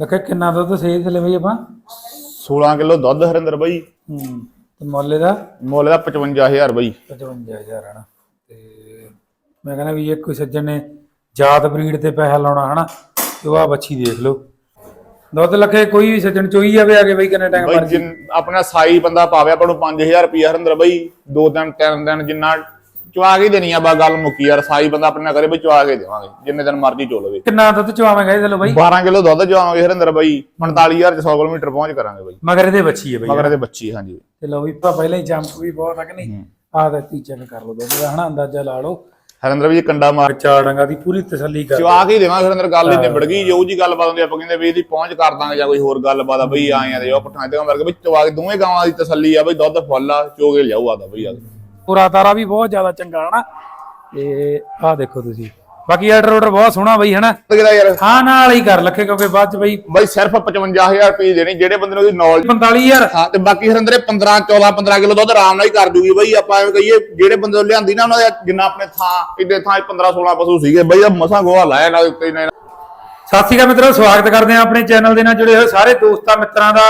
ਲੱਖੇ ਕਿੰਨਾ ਦੁੱਧ ਸੇਜ ਥਲੇ ਬਈ ਆਪਾਂ। 16 ਕਿਲੋ ਦੁੱਧ ਹਰਿੰਦਰ ਬਾਈ। ਹੂੰ ਤੇ ਮੁੱਲ ਦਾ 55000 ਬਾਈ। 55000 ਹਨਾ ਤੇ ਮੈਂ ਕਹਿੰਦਾ ਵੀ ਜੇ ਕੋਈ ਸੱਜਣ ਨੇ ਜਾਤ ਬਰੀਡ ਤੇ ਪੈਸਾ ਲਾਉਣਾ ਹਨਾ ਤੇ ਉਹ ਆ ਬੱਚੀ ਦੇਖ ਲਓ। ਦੁੱਧ ਲੱਖੇ ਕੋਈ ਵੀ ਸੱਜਣ ਚੋਈ ਜਾਵੇ ਆਗੇ ਬਈ ਕਿੰਨੇ ਟਾਈਮ ਬਾਈ ਜਿਨ ਆਪਣਾ ਸਾਈ ਬੰਦਾ ਪਾਵੇ ਆਪਾਂ ਨੂੰ 5000 ਰੁਪਿਆ ਹਰਿੰਦਰ ਬਾਈ। ਦੋ ਦਿਨ ਤਿੰਨ ਦਿਨ ਜਿੰਨਾ ਚਵਾ ਕੇ ਦੇਣੀ ਆ ਬਾ ਗੱਲ ਮੁੱਕੀ ਯਾਰ ਸਾਈ ਬੰਦਾ ਆਪਣੇ ਨਾਲ ਕਰੇ ਬਈ ਚਵਾ ਕੇ ਦੇਵਾਂਗੇ ਜਿੰਨੇ ਦਿਨ ਮਰਜ਼ੀ ਚੋ ਲਵੇ। ਕਿੰਨਾ ਦੁੱਧ ਚਵਾਵਾਂਗੇ ਇਹ ਚਲੋ ਬਈ? 12 ਕਿਲੋ ਦੁੱਧ ਚਵਾਵਾਂਗੇ ਹਰਿੰਦਰ ਬਾਈ 45000 ਚ 100 ਕਿਲੋਮੀਟਰ ਪਹੁੰਚ ਕਰਾਂਗੇ ਬਾਈ। ਮਗਰ ਇਹਦੇ ਬੱਚੀ ਹੈ ਬਈ ਮਗਰ ਇਹਦੇ ਬੱਚੀ ਹਾਂਜੀ। ਤੇ ਲਓ ਵੀ ਆਪਾਂ ਪਹਿਲਾਂ ਹੀ ਜੰਪ ਵੀ ਬਹੁਤ ਤੱਕ ਨਹੀਂ? ਆਹ ਦਾ ਚੈੱਕ ਕਰ ਲਓ ਦੁੱਧ ਦਾ ਹਨਾ ਅੰਦਾਜ਼ਾ ਲਾ ਲਓ। ਹਰਿੰਦਰ ਬਾਈ ਕੰਡਾ ਮਾਰ ਚਾਰ ਡੰਗਾ ਦੀ ਪੂਰੀ ਤਸੱਲੀ ਕਰ ਚਵਾ ਕੇ ਦੇਵਾਂਗੇ ਹਰਿੰਦਰ ਗੱਲ ਹੀ ਨਿਬੜ ਗਈ ਜੋ ਜੀ ਗੱਲਬਾਤ ਹੁੰਦੀ ਆ, ਆਪਾਂ ਕਹਿੰਦੇ ਵੀ ਇਹਦੀ ਪਹੁੰਚ ਕਰ ਦਾਂਗੇ ਜਾਂ ਕੋਈ ਹੋਰ ਗੱਲਬਾਤ ਆ ਬਈ ਆਏ ਆ ਤੇ ਉਹ ਪਠਾਣੇ ਤੇ ਮਰ ਕੇ ਬਈ ਚਵਾ ਕੇ ਦੋਵੇਂ ਗਾਵਾਂ ਦੀ ਤਸੱਲੀ ਆ ਬਈ ਦੁੱਧ ਫੁੱਲ ਆ ਚੋ ਕੇ ਲਿਆਊ ਆਦਾ ਬਈ ਆ। ਪੂਰਾ ਤਾਰਾ ਵੀ ਬਹੁਤ ਜ਼ਿਆਦਾ ਚੰਗਾ ਹਨਾ? ਤੇ ਆਹ ਦੇਖੋ ਤੁਸੀਂ। ਬਾਕੀ ਆਰਡਰ ਆਰਡਰ ਬਹੁਤ ਸੋਹਣਾ ਬਈ ਹਨਾ? ਯਾਰ। ਹਾਂ ਨਾਲ ਹੀ ਕਰ ਲੱਖੇ ਕਿਉਂਕਿ ਬਾਅਦ ਚ ਬਈ ਬਈ ਸਿਰਫ 55000 ਰੁਪਏ ਦੇਣੀ ਜਿਹੜੇ ਬੰਦੇ ਨੂੰ ਉਹਦੀ ਨੌਲੇਜ 45000 ਹਾਂ ਤੇ ਬਾਕੀ ਹਰਿੰਦਰੇ 15 14 15 ਕਿਲੋ ਦੁੱਧ ਆਰਾਮ ਨਾਲ ਹੀ ਕਰ ਦੂਗੀ ਬਈ। ਆਪਾਂ ਐਵੇਂ ਕਹੀਏ ਜਿਹੜੇ ਬੰਦੇ ਤੋਂ ਲਿਆਂਦੀ ਨਾ ਉਹਨਾਂ ਦੇ ਜਿੰਨਾ ਆਪਣੇ ਥਾਂ ਕਿੱਡੇ ਥਾਂ 15 16 ਪਸ਼ੂ ਸੀਗੇ ਬਈ ਆ ਮਸਾਂ ਗੋਹਾ ਲਾਇਆ ਨਾ ਉੱਤੇ ਨੇ। ਸਤਿ ਸ਼੍ਰੀ ਅਕਾਲ ਮਿੱਤਰੋ ਸਵਾਗਤ ਕਰਦੇ ਹਾਂ ਆਪਣੇ ਚੈਨਲ ਦੇ ਨਾਲ ਜੁੜੇ ਹੋਏ ਸਾਰੇ ਦੋਸਤਾਂ ਮਿੱਤਰਾਂ ਦਾ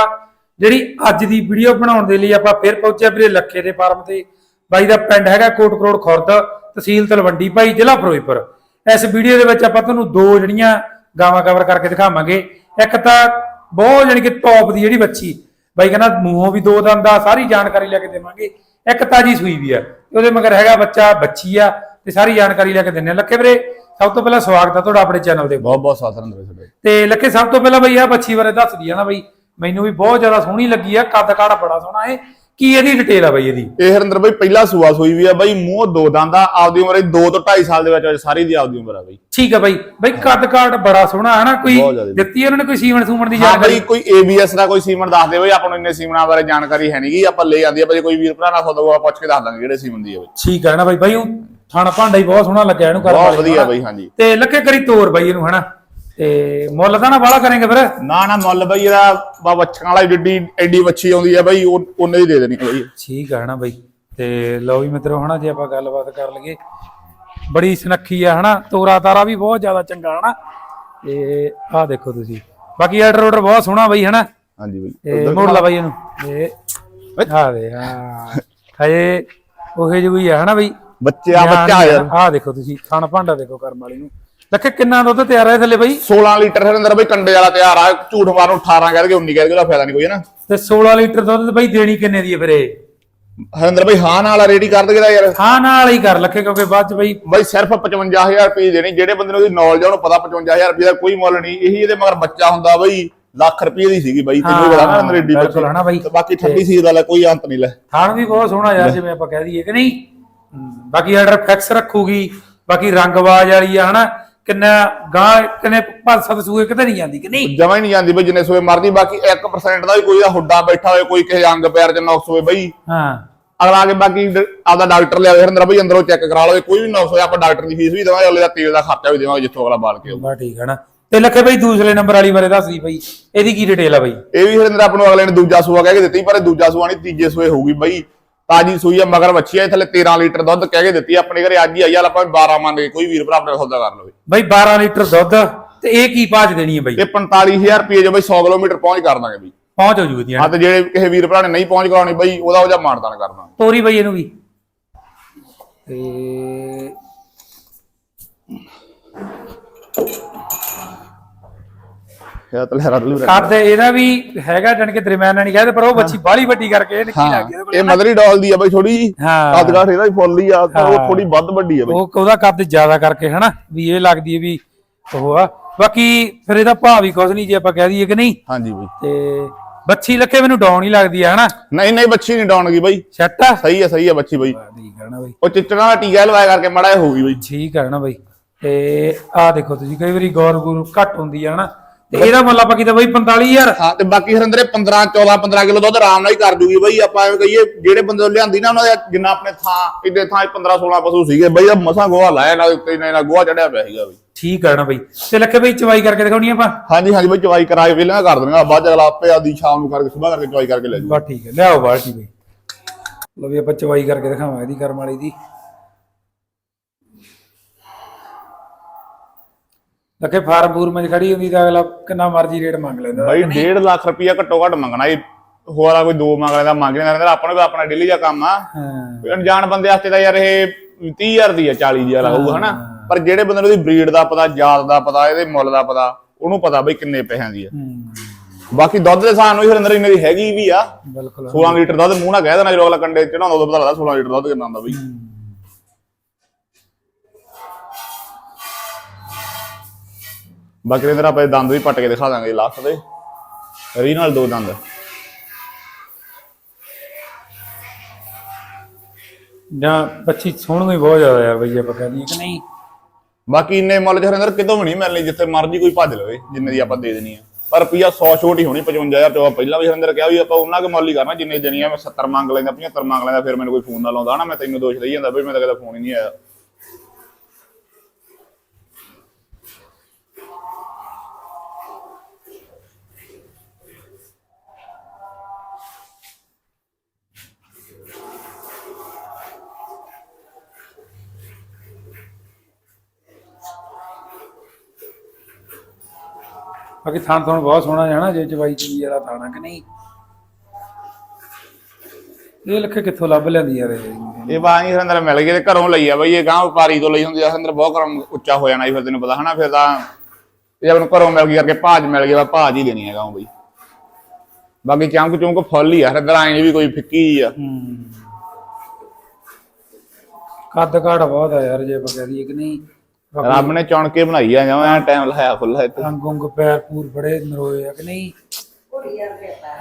ਜਿਹੜੀ ਅੱਜ ਦੀ ਵੀਡੀਓ ਬਣਾਉਣ ਦੇ ਲਈ ਆਪਾਂ ਫਿਰ ਪਹੁੰਚੇ ਵੀਰੇ ਲੱਖੇ ਦੇ ਫਾਰਮ ਤੇ। ਬਾਈ ਦਾ ਪਿੰਡ ਹੈਗਾ ਕੋਟ ਕਰੋੜ ਖੁਰਦ ਤਹਿਸੀਲ ਤਲਵੰਡੀ ਭਾਈ ਜ਼ਿਲ੍ਹਾ ਫਿਰੋਜ਼ਪੁਰ। ਇਸ ਵੀਡੀਓ ਦੇ ਵਿੱਚ ਆਪਾਂ ਤੁਹਾਨੂੰ ਦੋ ਜਿਹੜੀਆਂ ਗਾਵਾਂ ਕਵਰ ਕਰਕੇ ਦਿਖਾਵਾਂਗੇ। ਇੱਕ ਤਾਂ ਬਹੁਤ ਜਾਣੀ ਕਿ ਟੌਪ ਦੀ ਜਿਹੜੀ ਬੱਚੀ ਬਾਈ ਕਹਿੰਦਾ ਮੂੰਹੋਂ ਵੀ ਦੋ ਦੰਦ ਆ ਸਾਰੀ ਜਾਣਕਾਰੀ ਲੈ ਕੇ ਦੇਵਾਂਗੇ। ਇੱਕ ਤਾਜੀ ਸੂਈ ਵੀ ਆ ਉਹਦੇ ਮਗਰ ਹੈਗਾ ਬੱਚਾ ਬੱਚੀ ਆ ਤੇ ਸਾਰੀ ਜਾਣਕਾਰੀ ਲੈ ਕੇ ਦਿੰਨੇ ਲੱਖੇ ਵੀਰੇ ਸਭ ਤੋਂ ਪਹਿਲਾਂ ਸਵਾਗਤ ਆ ਤੁਹਾਡਾ ਆਪਣੇ ਚੈਨਲ ਦੇ ਬਹੁਤ ਬਹੁਤ ਸਾਥ ਹਰਿੰਦਰ ਤੁਹਾਡੇ ਤੇ ਲੱਕੇ ਸਭ ਤੋਂ ਪਹਿਲਾਂ ਬਈ ਆ ਬੱਚੀ ਬਾਰੇ ਦੱਸ ਦਈਏ ਨਾ ਬਈ ਮੈਨੂੰ ਵੀ ਬਹੁਤ ਜ਼ਿਆਦਾ ਸੋਹਣੀ ਲੱਗੀ ਆ ਕੱਦ ਕਾੜ ਬੜਾ ਸੋਹਣਾ ਹੈ ਕੀ ਇਹਦੀ ਡਿਟੇਲ ਆ ਬਈ ਇਹਦੀ? ਇਹ ਹਰਿੰਦਰ ਬਈ ਪਹਿਲਾ ਸੂਆ ਸੂਈ ਵੀ ਆ ਬਈ ਮੂੰਹ ਦੋ ਦੰਦਾ ਆਪਦੀ ਉਮਰ 2 ਤੋਂ 2.5 ਸਾਲ ਦੇ ਵਿੱਚ ਸਾਰੀ ਦੀ ਆਪਦੀ ਉਮਰ ਆ ਬਈ। ਠੀਕ ਆ ਬਈ। ਬਈ ਕੱਦ ਕਾੜ ਬੜਾ ਸੋਹਣਾ ਹੈ ਨਾ ਕੋਈ। ਦਿੱਤੀ ਉਹਨਾਂ ਨੇ ਕੋਈ ਸੀਮਣ ਸੂਮਣ ਦੀ ਹਾਂ ਜਾਣਕਾਰੀ? ਬਈ ਕੋਈ ABS ਦਾ ਕੋਈ ਸੀਮਨ ਦੱਸ ਦੇ ਬਈ ਆਪਾਂ ਨੂੰ ਇੰਨੇ ਸੀਮਨਾਂ ਬਾਰੇ ਜਾਣਕਾਰੀ ਹੈ ਨਹੀਂਗੀ ਆਪਾਂ ਲੈ ਜਾਂਦੀ ਆ ਬਈ ਕੋਈ ਵੀਰ ਭਰਾ ਨਾਲ ਸੌਦਾ ਪੁੱਛ ਕੇ ਦੱਸ ਦਾਂਗੇ ਜਿਹੜੇ ਸੀਮਨ ਦੀ ਆ ਬਈ। ਠੀਕ ਹੈ ਨਾ ਬਈ ਬਈ ਥਣ ਭਾਂਡਾ ਹੀ ਬਹੁਤ ਸੋਹਣਾ ਲੱਗਿਆ ਇਹਨੂੰ ਕਰ ਬਹੁਤ ਵਧੀਆ ਬਈ ਹਾਂਜੀ। ਤੇ ਲੱਕੇ ਕਰੀ ਤੋਰ ਬਈ ਇਹਨੂੰ ਹਨਾ? ਤੇ ਮੁੱਲ ਤਾਂ ਨਾ ਬਾਹਲਾ ਕਰਾਂਗੇ ਫਿਰ। ਨਾ ਨਾ ਮੁੱਲ ਬਈ ਇਹਦਾ ਬਾ ਵੱਛਣ ਵਾਲਾ ਜਿੱਡੀ ਐਡੀ ਵੱਛੀ ਆਉਂਦੀ ਆ ਬਈ ਉਹ ਉਹਨੇ ਹੀ ਦੇ ਦੇਣੀ ਆ ਬਈ ਠੀਕ ਹੈ ਨਾ ਬਈ। ਤੇ ਲਓ ਵੀ ਮਿੱਤਰੋ ਹਨਾ ਜੇ ਆਪਾਂ ਗੱਲਬਾਤ ਕਰ ਲਈਏ ਬੜੀ ਸੁਨੱਖੀ ਆ ਹਨਾ ਤੋਰਾ ਤਾਰਾ ਵੀ ਬਹੁਤ ਜ਼ਿਆਦਾ ਚੰਗਾ ਹਨਾ। ਤੇ ਆਹ ਦੇਖੋ ਤੁਸੀਂ ਬਾਕੀ ਆਰਡਰ ਆਰਡਰ ਬਹੁਤ ਸੋਹਣਾ ਬਈ ਹਨਾ। ਹਾਂਜੀ ਬਈ। ਤੇ ਮੋੜ ਲਾ ਬਈ ਇਹਨੂੰ। ਇਹ ਆ ਦੇ ਹਾਂ। ਹਜੇ ਉਹੇ ਜਿਹੀ ਆ ਹਨਾ ਬਈ। ਬੱਚੇ ਆ ਬੱਚਾ ਆ ਯਾਰ। ਆਹ ਦੇਖੋ ਤੁਸੀਂ ਖਾਣ ਭਾਂਡਾ ਦੇਖੋ ਕਰਮ ਵਾਲੀ ਨੂੰ। ਲੱਖੇ ਕਿੰਨਾ ਦੁੱਧ ਤਿਆਰ ਹੈ ਥੱਲੇ ਬਈ? 16 ਲੀਟਰ ਦੇ ਅੰਦਰ ਬਈ ਕੰਡੇ ਵਾਲਾ ਤਿਆਰ ਆ ਝੂਠ ਮਾਰਨ 18 ਕਹਿ ਕੇ 19 ਕਹਿ ਕੇ ਉਹਦਾ ਫਾਇਦਾ ਨਹੀਂ ਕੋਈ ਨਾ? ਤੇ 16 ਲੀਟਰ ਦੁੱਧ ਬਈ ਦੇਣੀ ਕਿੰਨੇ ਦੀ ਹੈ ਫਿਰ ਇਹ? ਹਰਿੰਦਰ ਬਈ ਹਾਂ ਨਾਲ ਰੈਡੀ ਕਰ ਦੇਗਾ ਯਾਰ। ਹਾਂ ਨਾਲ ਹੀ ਕਰ ਲੱਖੇ ਕਿਉਂਕਿ ਬਾਅਦ ਚ ਬਈ ਬਈ ਸਿਰਫ 55000 ਰੁਪਏ ਦੇਣੀ ਜਿਹੜੇ ਬੰਦੇ ਨੂੰ ਉਹਦੀ ਨੌਲੇਜ ਆ ਉਹਨੂੰ ਪਤਾ 55000 ਰੁਪਏ ਦਾ ਕੋਈ ਮੁੱਲ ਨਹੀਂ। ਇਹੀ ਇਹਦੇ ਮਗਰ ਬੱਚਾ ਹੁੰਦਾ ਬਈ ਲੱਖ ਰੁਪਏ ਦੀ ਸੀਗੀ ਬਈ ਤੈਨੂੰ ਪਤਾ ਨਾ ਏਡੀ ਬਿਲਕੁਲ ਹਨਾ ਬਈ। ਤੇ ਬਾਕੀ ਠੰਡੀ ਸੀ ਦਾ ਕੋਈ ਅੰਤ ਨਹੀਂ ਲੈ। ਥਾਣ ਵੀ ਬਹੁਤ ਸੋਹਣਾ ਯਾਰ ਜਿਵੇਂ ਆਪਾਂ ਕਹਿ ਦਈਏ ਕਿ ਨਹੀਂ? ਬਾਕੀ ਆਰਡਰ ਫਿਕਸ ਰੱਖੂਗੀ ਬਾਕੀ ਰੰਗਬਾਜ਼ ਵਾਲੀ ਆ ਹਨਾ? ਕਿੰਨਾ ਗਾਂ ਕਿੰਨੇ ਪੰਜ ਸੱਤ ਸੂਏ ਕਿਤੇ ਨਹੀਂ ਜਾਂਦੀ ਕਿ ਨਹੀਂ? ਜਮਾ ਹੀ ਨਹੀਂ ਜਾਂਦੀ ਬਈ ਜਿੰਨੇ ਸੋਏ ਮਰਦੀ ਬਾਕੀ 1% ਦਾ ਵੀ ਕੋਈ ਦਾ ਹੁੱਡਾ ਬੈਠਾ ਹੋਵੇ ਕੋਈ ਕਿਸੇ ਅੰਗ ਪੈਰ 'ਚ ਨੁਕਸ ਹੋਵੇ ਬਈ। ਹਾਂ। ਅਗਲਾ ਆ ਕੇ ਬਾਕੀ ਡ- ਆਪਦਾ ਡਾਕਟਰ ਲਿਆਵੇ ਹਰਿੰਦਰ ਬਈ ਅੰਦਰੋਂ ਚੈੱਕ ਕਰਾ ਲਵੇ ਕੋਈ ਵੀ ਨੁਕਸ ਹੋਇਆ ਆਪਾਂ ਡਾਕਟਰ ਦੀ ਫੀਸ ਵੀ ਦੇਵਾਂਗੇ ਅਗਲੇ ਦਾ ਤੇਲ ਦਾ ਖਰਚਾ ਵੀ ਦੇਵਾਂਗੇ ਜਿੱਥੋਂ ਅਗਲਾ ਬਾਲ ਕੇ ਆਊ। ਬਾ ਠੀਕ ਹੈ ਨਾ। ਤੇ ਲੱਖੇ ਬਈ ਦੂਸਰੇ ਨੰਬਰ ਵਾਲੀ ਬਾਰੇ ਦੱਸ ਦੀ ਬਈ ਇਹਦੀ ਕੀ ਡਿਟੇਲ ਆ ਬਈ? ਇਹ ਵੀ ਹਰਿੰਦਰ ਆਪ ਨੂੰ ਅਗਲੇ ਨੇ ਦੂਜਾ ਸੂਆ ਕਹਿ ਕੇ ਦਿੱਤੀ ਪਰ ਇਹ ਦੂਜਾ ਸੂਆ ਨਹੀਂ ਤੀਜੇ ਸੂਏ ਹੋਊਗੀ ਬਈ। ਤਾਜੀ ਸੂਈ ਆ ਮਗਰ ਬੱਚੀ ਆ ਇਹ ਥੱਲੇ 13 ਲੀਟਰ ਦੁੱਧ ਕਹਿ ਕੇ ਦਿੱਤੀ ਆਪਣੇ ਘਰੇ। ਅੱਜ ਹੀ ਆਈ ਆ ਆਪਾਂ 12 ਮੰਨ ਕੇ ਕੋਈ ਵੀਰ ਭਰਾ ਆਪਣੇ ਸੌਦਾ ਕਰ ਲਵੇ। ਬਈ 12 ਲੀਟਰ ਦੁੱਧ ਤੇ ਇਹ ਕੀ ਪਾਜ ਦੇਣੀ ਹੈ ਬਈ? ਇਹ 45000 ਰੁਪਏ ਜੋ ਬਈ 100 ਕਿਲੋਮੀਟਰ ਪਹੁੰਚ ਕਰ ਦਾਂਗੇ ਬਈ। ਪਹੁੰਚ ਹੋ ਜੂਗੀ ਹਾਂ ਤੇ ਜਿਹੜੇ ਕਿਸੇ ਵੀਰ ਭਰਾ ਨੇ ਨਹੀਂ ਪਹੁੰਚ ਕਰਾਉਣੀ ਬਈ ਉਹਦਾ ਉਹਦਾ ਮਾਨਦਾਨ ਕਰਨਾ ਤੋਰੀ ਬਈ ਇਹਨੂੰ ਵੀ। ਤੇ ਇਹ ਤਾਂ ਲਹਿਰਾ ਦਲੂ ਕੱਦ ਇਹਦਾ ਵੀ ਹੈਗਾ ਜਾਣੀ ਕਿ ਦਰਮਿਆਨਾ ਨਹੀਂ ਕਹਿੰਦੇ ਪਰ ਉਹ ਬੱਚੀ ਬਾਹਲੀ ਵੱਡੀ ਕਰਕੇ ਇਹ ਨਿੱਕੀ ਲੱਗ ਗਈ ਇਹਦੇ ਕੋਲ। ਇਹ ਮਦਰੀ ਡਾਲ ਦੀ ਆ ਬਈ ਥੋੜੀ ਜੀ ਹਾਂ। ਅਦਗਾਠ ਇਹਦਾ ਹੀ ਫੁੱਲ ਹੀ ਆ ਤਾਂ ਉਹ ਥੋੜੀ ਵੱਧ ਵੱਡੀ ਆ ਬਈ। ਉਹ ਉਹਦਾ ਕੱਦ ਜ਼ਿਆਦਾ ਕਰਕੇ ਹਨਾ ਵੀ ਇਹ ਲੱਗਦੀ ਹੈ ਵੀ ਉਹ ਆ। ਬਾਕੀ ਫਿਰ ਇਹਦਾ ਭਾਅ ਵੀ ਕੁਝ ਨਹੀਂ ਜੇ ਆਪਾਂ ਕਹਿ ਦਈਏ ਕਿ ਨਹੀਂ। ਹਾਂਜੀ ਬਈ। ਤੇ ਬੱਚੀ ਲੱਖੇ ਮੈਨੂੰ ਡਾਉਣ ਹੀ ਲੱਗਦੀ ਹੈ ਹਨਾ? ਨਹੀਂ ਨਹੀਂ ਬੱਚੀ ਨਹੀਂ ਡਾਉਣਗੀ ਬਈ। ਸੈੱਟ ਆ? ਸਹੀ ਆ ਸਹੀ ਆ ਬੱਚੀ ਬਈ। ਠੀਕ ਹੈ ਨਾ ਬਈ। ਉਹ ਚਿੱਟਣਾ ਦਾ ਟੀਕਾ ਲਵਾਇਆ ਕਰਕੇ ਮੜਾ ਹੋਊਗੀ ਬਈ। ਠੀਕ ਹੈ ਨਾ ਬਈ। ਤੇ ਆਹ ਦੇਖੋ ਤੁਸੀਂ ਕਈ ਵਾਰੀ ਗੌਰ ਗੁਰੂ ਘੱਟ ਹੁੰਦੀ ਆ ਹਨਾ? ਤੇ ਇਹਦਾ ਮੁੱਲ ਆਪਾਂ ਕੀਤਾ ਬਈ 45000 ਹਾਂ ਤੇ ਬਾਕੀ ਹਰਿੰਦਰੇ 15 14 15 ਕਿਲੋ ਦੁੱਧ ਆਰਾਮ ਨਾਲ ਹੀ ਕਰ ਦੂਗੀ ਬਈ। ਆਪਾਂ ਐਵੇਂ ਕਹੀਏ ਜਿਹੜੇ ਬੰਦੇ ਤੋਂ ਲਿਆਂਦੀ ਨਾ ਉਹਨਾਂ ਦੇ ਜਿੰਨਾ ਆਪਣੇ ਥਾਂ ਕਿੱਡੇ ਥਾਂ 15 16 ਪਸ਼ੂ ਸੀਗੇ। ਬਈ ਮਸਾਂ ਗੋਹਾ ਲਾਇਆ ਨਾ ਉੱਤੇ ਨਾ ਨਾ ਗੋਹਾ ਚੜਿਆ ਪਿਆ ਸੀਗਾ ਬਈ। ਠੀਕ ਹੈ ਨਾ ਬਈ। ਤੇ ਲੱਖੇ ਬਈ ਚਵਾਈ ਕਰਕੇ ਦਿਖਾਉਣੀ ਆਪਾਂ? ਹਾਂਜੀ ਹਾਂਜੀ ਬਈ ਚਵਾਈ ਕਰਾਏ ਵੇਲੇ ਕਰ ਦੇਣਾ ਬਾਅਦ ਚ ਅਗਲਾ ਆਪੇ ਆਦੀ ਸ਼ਾਮ ਨੂੰ ਕਰਕੇ ਸਵੇਰ ਕਰਕੇ ਚਵਾਈ ਕਰਕੇ ਲੈ ਜੂ। ਬਸ ਠੀਕ ਹੈ ਲਿਆਓ ਬਾਲਟੀ ਬਈ। ਲਓ ਵੀ ਆਪਾਂ ਚਵਾਈ ਕਰਕੇ ਦਿਖਾਵਾਂ ਇਹਦੀ ਕਰਮ ਵਾਲੀ ਦੀ। ਲੱਗੇ ਫਾਰਮ ਫੂਰਮ 'ਚ ਖੜੀ ਹੁੰਦੀ ਤਾਂ ਅਗਲਾ ਕਿੰਨਾ ਮਰਜ਼ੀ ਰੇਟ ਮੰਗ ਲੈਂਦਾ। ਬਾਈ 1.5 ਲੱਖ ਰੁਪਇਆ ਘੱਟੋ ਘੱਟ ਮੰਗਣਾ ਇਹ ਹੋਰ ਕੋਈ ਦੋ ਮੰਗ ਲੈਂਦਾ ਮੰਗ ਲੈਂਦਾ ਰਹਿੰਦਾ ਆਪਾਂ ਨੂੰ ਵੀ ਆਪਣਾ ਡੇਲੀ ਦਾ ਕੰਮ ਆ। ਹਾਂ। ਅਣਜਾਣ ਬੰਦੇ ਵਾਸਤੇ ਤਾਂ ਯਾਰ ਇਹ 30000 ਦੀ ਆ 40000 ਆਊਗਾ ਹਨਾ। ਪਰ ਜਿਹੜੇ ਬੰਦੇ ਨੂੰ ਉਹਦੀ ਬਰੀਡ ਦਾ ਪਤਾ ਜਾਤ ਦਾ ਪਤਾ ਇਹਦੇ ਮੁੱਲ ਦਾ ਪਤਾ ਉਹਨੂੰ ਪਤਾ ਬਈ ਕਿੰਨੇ ਪੈਸਿਆਂ ਦੀ ਆ। ਬਾਕੀ ਦੁੱਧ ਦੇ ਨਾਲ ਹੀ ਹਰਿੰਦਰ ਇੰਨੇ ਦੀ ਹੈਗੀ ਵੀ ਆ। ਬਿਲਕੁਲ। 16 ਲੀਟਰ ਦੁੱਧ ਮੂੰਹ ਨਾਲ ਕਹਿ ਦੇਣਾ ਜਦੋਂ ਅਗਲਾ ਕੰਡੇ ਚੜਾਉਂਦਾ ਉਦੋਂ ਪਤਾ ਲੱਗਦਾ 16 ਲੀਟਰ ਦੁੱਧ ਕਿੰਨਾ ਆਉਂਦਾ ਬਈ। ਬਾਕੀ ਇਹਦੇ ਆਪਾਂ ਦੰਦ ਵੀ ਪੱਟ ਕੇ ਦਿਖਾ ਦਾਂਗੇ ਲਾਸਟ ਦੇ। ਰੀ ਨਾਲ ਦੋ ਦੰਦ। ਜਾਂ ਬੱਚੀ ਸੋਹਣੀ ਹੀ ਬਹੁਤ ਜ਼ਿਆਦਾ ਯਾਰ ਬਈ ਆਪਾਂ ਕਹਿੰਦੇ ਕਿ ਨਹੀਂ। ਬਾਕੀ ਇੰਨੇ ਮੁੱਲ ਚ ਹਰਿੰਦਰ ਕਿਤੋਂ ਵੀ ਨਹੀਂ ਮਿਲਣੀ ਜਿੱਥੇ ਮਰਜ਼ੀ ਕੋਈ ਭੱਜ ਲਵੇ ਜਿੰਨੇ ਦੀ ਆਪਾਂ ਦੇ ਦੇਣੀ ਆ। ਪਰ ਰੁਪਈਆ 100 ਛੋਟ ਹੀ ਹੋਣੀ 55000 ਤੋਂ ਪਹਿਲਾਂ ਵੀ ਹਰਿੰਦਰ ਕਿਹਾ ਵੀ ਆਪਾਂ ਉਹਨਾਂ ਕੇ ਮੁੱਲ ਹੀ ਕਰਨਾ ਜਿੰਨੇ ਜਣੀਆਂ ਮੈਂ 70 ਮੰਗ ਲੈਂਦਾ 75 ਮੰਗ ਲੈਂਦਾ ਫਿਰ ਮੈਨੂੰ ਕੋਈ ਫੋਨ ਨਾ ਲਾਉਂਦਾ। ਨਾ ਮੈਂ ਤੈਨੂੰ ਦੋਸ਼ ਦੇਈ ਜਾਂਦਾ ਬਈ ਮੈਂ ਤਾਂ ਕਦੇ ਫੋਨ ਹੀ ਨਹੀਂ ਆਇਆ। ਬਾਕੀ ਥਾਣ ਥਾਣ ਬਹੁਤ ਸੋਹਣਾ ਹੈ ਨਾ ਜੇ ਜਵਾਈ ਚੰਗੀ ਵਾਲਾ ਥਾਣਾ ਕਿ ਨਹੀਂ? ਇਹ ਲੱਖੇ ਕਿੱਥੋਂ ਲੱਭ ਲੈਂਦੀ ਯਾਰ ਇਹ? ਇਹ ਬਾਣੀ ਨਹੀਂ ਹਰਿੰਦਰ ਮਿਲ ਗਏ ਤੇ ਘਰੋਂ ਲਈ ਆ ਬਈ ਇਹ ਗਾਂ ਵਪਾਰੀ ਤੋਂ ਲਈ ਹੁੰਦੀ ਆ ਹਰਿੰਦਰ ਬਹੁਤ ਕਰਮ ਉੱਚਾ ਹੋ ਜਾਣਾ ਸੀ ਫਿਰ ਤੈਨੂੰ ਪਤਾ ਹਨਾ ਫਿਰ ਤਾਂ ਇਹ ਆਪਾਂ ਘਰੋਂ ਮਿਲ ਗਈ ਕਰਕੇ ਭਾਜ ਮਿਲ ਗਿਆ ਭਾਜ ਹੀ ਦੇਣੀ ਹੈ ਗਾਂ ਬਈ। ਬਾਕੀ ਚਮਕ ਚੁੰਕ ਫੁੱਲ ਹੀ ਆ ਹਰਿੰਦਰ ਆਏ ਵੀ ਕੋਈ ਫਿੱਕੀ ਜਿਹੀ ਆ। ਕੱਦ ਕਾਠ ਬਹੁਤ ਆ ਯਾਰ ਜੇ ਆਪਾਂ ਕਹਿ ਦਈਏ ਕਿ ਨਹੀਂ? ਰੱਬ ਨੇ ਚੁਣ ਕੇ ਬਣਾਈ ਆ ਜਿਵੇਂ ਟਾਈਮ ਲਾਇਆ ਫੁੱਲ ਤੇ ਅੰਗ ਉਂਗ ਪੈਰ ਪੂਰ ਬੜੇ ਨਰੋਏ ਆ ਕਿ ਨਹੀਂ?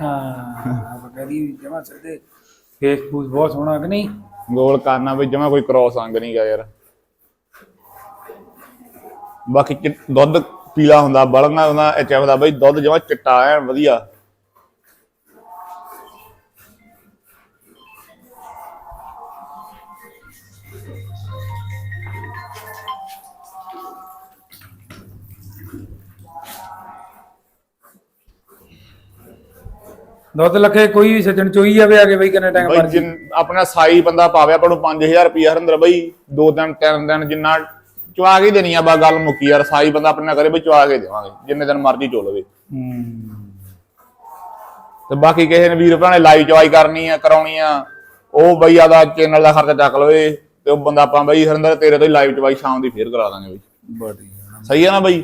ਹਾਂ ਦਈਏ ਜਮਾ ਸਿੱਧੇ। ਫੇਸ ਫੂਸ ਬਹੁਤ ਸੋਹਣਾ ਕਿ ਨਹੀਂ? ਗੋਲ ਕਰਨਾ ਬਈ ਜਮਾ ਕੋਈ ਕ੍ਰੋਸ ਅੰਗ ਨਹੀਂ ਗਾ ਯਾਰ। ਬਾਕੀ ਚਿ- ਦੁੱਧ ਪੀਲਾ ਹੁੰਦਾ ਬਲਣਾ ਹੁੰਦਾ ਐਚਐਫ ਦਾ ਬਈ ਦੁੱਧ ਜਮਾ ਚਿੱਟਾ ਐ ਵਧੀਆ। ਦੁੱਧ ਲੱਖੇ ਕੋਈ ਵੀ ਸੱਜਣ ਚੋਈ ਜਾਵੇ ਆ ਕੇ ਬਈ ਕਿੰਨੇ ਟਾਈਮ ਬਈ ਮਰਜ਼ੀ। ਜਿਨ ਆਪਣਾ ਸਾਈ ਬੰਦਾ ਪਾਵੇ ਆਪਾਂ ਨੂੰ 5000 ਰੁਪਿਆ ਹਰਿੰਦਰ ਬਈ ਦੋ ਦਿਨ ਤਿੰਨ ਦਿਨ ਜਿੰਨਾ ਚਵਾ ਕੇ ਦੇਣੀ ਆ ਬਾ ਗੱਲ ਮੁੱਕੀ ਯਾਰ ਸਾਈ ਬੰਦਾ ਆਪਣੇ ਨਾਲ ਕਰੇ ਬਈ ਚਵਾ ਕੇ ਦੇਵਾਂਗੇ ਜਿੰਨੇ ਦਿਨ ਮਰਜ਼ੀ ਚੋ ਲਵੇ। ਤੇ ਬਾਕੀ ਕਿਸੇ ਨੇ ਵੀਰ ਭਰਾ ਨੇ ਲਾਈਵ ਚਵਾਈ ਕਰਨੀ ਆ ਕਰਾਉਣੀ ਆ ਉਹ ਬਈ ਆਦਾ ਚੈਨਲ ਦਾ ਖਰਚਾ ਚੱਕ ਲਵੇ ਤੇ ਉਹ ਬੰਦਾ ਆਪਾਂ ਬਈ ਹਰਿੰਦਰ ਤੇਰੇ ਤੋਂ ਹੀ ਲਾਈਵ ਚਵਾਈ ਸ਼ਾਮ ਦੀ ਫੇਰ ਕਰਾ ਦਾਂਗੇ ਬਈ। ਬੜੀ ਸਹੀ ਆ ਨਾ ਬਈ?